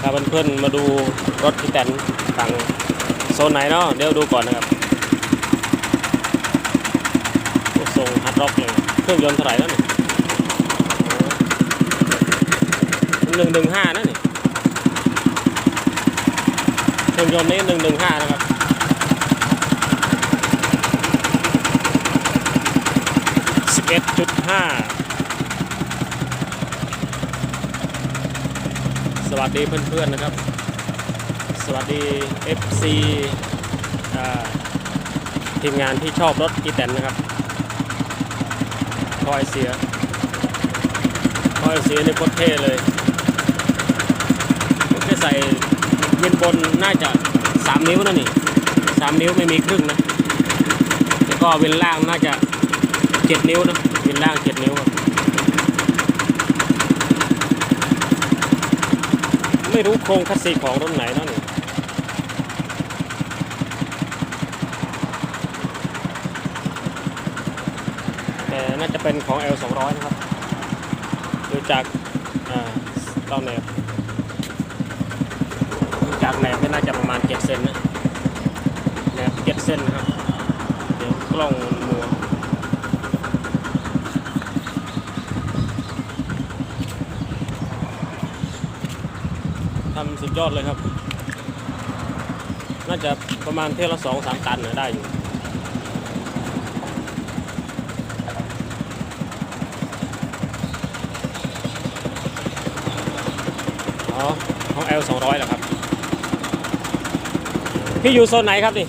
ถ้าเพื่อนๆมาดูรถพี่แตนฝั่งโซนไหนเนาะเดี๋ยวดูก่อนนะครับโอ้ทรงฮัดร็อกเลยเครื่องยนต์เท่าไหร่แล้วนี่หนึ่งหนึ่งห้านะนี่เครื่องยนต์นี้หนึ่งหนึ่งห้านะครับสิบเอ็ดจุดห้า วัสดีเพื่อนๆนะครับ สวัสดี FC ทีมงานที่ชอบรถอีแตนนะครับคอยเสียคอยเสียนี่โคตรเท่เลยผมจะใส่เวียนบนน่าจะ 3 นิ้วนะนี่3นิ้วไม่มีครึ่งนะแล้วก็เวียนล่างน่าจะ 7 นิ้วนะเวียนล่าง 7 นิ้วครับ ไม่รู้โครงคัสซีของรุ่นไหนแล้วนี่แต่น่าจะเป็นของ L 2 0 0นะครับดูจากอ่าต้นแนบดูจากแนบไม่น่าจะประมาณ7เซนนะแนบ7เซนนะครับ เดี๋ยวกล้องมันมัว ทำสุดยอดเลยครับ น่าจะประมาณเที่ยวละสองสามตันนะได้อยู่อ๋อของ L 2 0 0เหรอครับ พี่อยู่โซนไหนครับนี่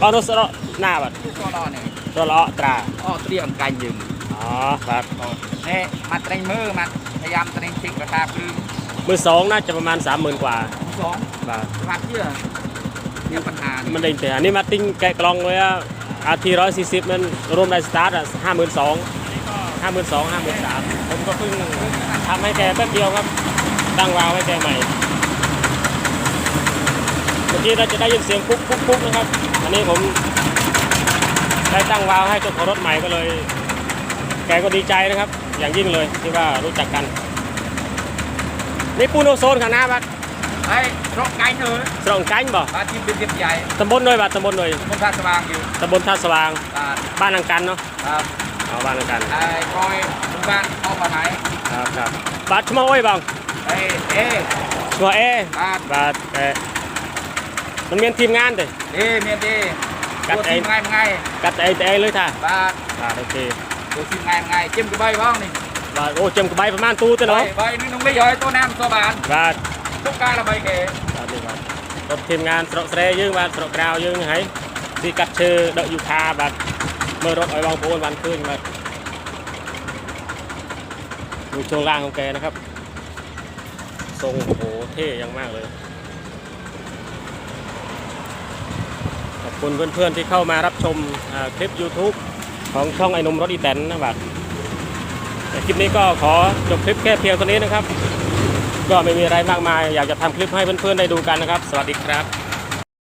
บานรถสระหน้าบัดก็รอเนี่ยรถเลาะตราอ้อเตรียมกันยืมอ๋อ ครับ นี่มาเตรงมือมาพยายามเตรงชิกกระตาปลื มมือสองน่าจะประมาณ30,000กว่าสองบาทรักเชื่อเนี่ยปัญหามันได้แต่อันนี้มาติ้งแกะกล่องไว้อะอาทีร้อยสี่สิบมันรวมได้สตาร์ทอะห้าหมื่นสองห้าหมื่นสองห้าหมื่นสามผมก็เพิ่งทำให้แกแป๊บเดียวครับตั้งวาล์วให้แกใหม่เมื่อกี้เราจะได้ยินเสียงปุ๊บปุ๊บปุ๊บนะครับ อันนี้ผมได้ตั้งวาล์วให้เจ้าของรถใหม่ก็เลย แกก็ดีใจนะครับ อย่างยิ่งเลยที่ว่ารู้จักกัน นี่ปูนโอโซนค่ะนะบัดไอ้รถไกลเถอะสรงกันบ่มาทีมเป็นทีมใหญ่ตำบลหน่อยบัดตำบลหน่อยคนท่าสว่างอยู่ตำบลท่าสว่างอ่าบ้านอังกันเนาะครับเอาบ้านอังกันไอ้คอยหมู่บ้านเข้ามาไหนครับครับบาทชั่วโมงโอ้ยบังไอ้เอ๊ะชัวเอบ้านบาทเออมันมีทีมงานเด้เอ๊ะเมียดีกัดตัวไอ้ทีมไงไงกัดไอ้แต่ไอ้เลยท่าบ้านบาทโอเคตัวทีมไงไงจิ้มกระใบบ้างนี่ บาทโอ้เจมกับใบประมาณตู้ตัว ใบ เนาะ ใบนี่นุ่งไม่ย่อยตัวน้ำตัวบาน บาท ทุกการละใบเก๋ บาทนี่บาทรถทีมงานสระเสรយើងបាទស្រុកក្រៅយើងហើយទីកាត់ឈើដកយូខាបាទមើលរថឲ្យបងប្អូនបានឃើញបាទดูช่วงล่างของแกนะครับทรงโอ้โหเท่อยังมากเลย ขอบคุณเพื่อนๆที่เข้ามารับชมอ่าคลิป YouTube ของช่องไอ้หนมรถอีแตนนะครับแต่ คลิปนี้ก็ขอจบคลิปแค่เพียงเท่านี้นะครับ ก็ไม่มีอะไรมากมาย อยากจะทำคลิปให้เพื่อนๆได้ดูกันนะครับ สวัสดีครับ